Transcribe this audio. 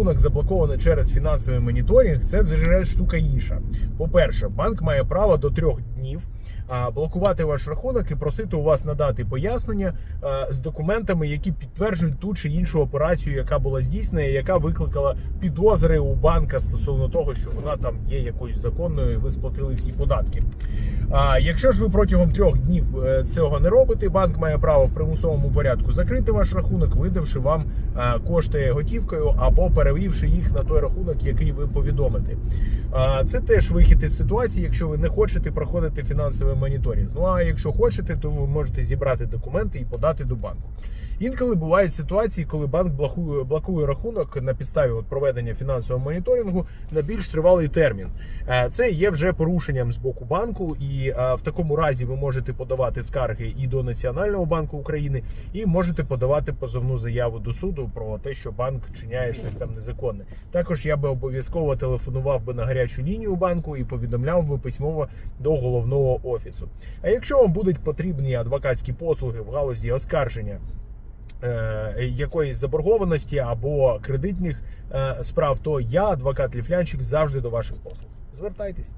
рахунок заблокований через фінансовий моніторинг, це вже штука інша. По-перше, банк має право до трьох днів блокувати ваш рахунок і просити у вас надати пояснення з документами, які підтверджують ту чи іншу операцію, яка була здійснена, яка викликала підозри у банка стосовно того, що вона там є якоюсь законною, і ви сплатили всі податки. Якщо ж ви протягом трьох днів е, цього не робите, банк має право в примусовому порядку закрити ваш рахунок, видавши вам е, кошти готівкою або перевівши їх на той рахунок, який ви повідомите. Це теж вихід із ситуації, якщо ви не хочете проходити фінансовий моніторинг. Ну а якщо хочете, то ви можете зібрати документи і подати до банку. Інколи бувають ситуації, коли банк блокує, рахунок на підставі от проведення фінансового моніторингу на більш тривалий термін. Е, Це є вже порушенням з боку банку, і е, в такому разі ви можете подавати скарги і до Національного банку України, і можете подавати позовну заяву до суду про те, що банк вчиняє щось там незаконне. Також я би обов'язково телефонував би на гарячу лінію банку і повідомляв би письмово до головного офісу. А якщо вам будуть потрібні адвокатські послуги в галузі оскарження е, якоїсь заборгованості або кредитних е, справ, то я, адвокат Ліфлянчик, завжди до ваших послуг. Звертайтесь.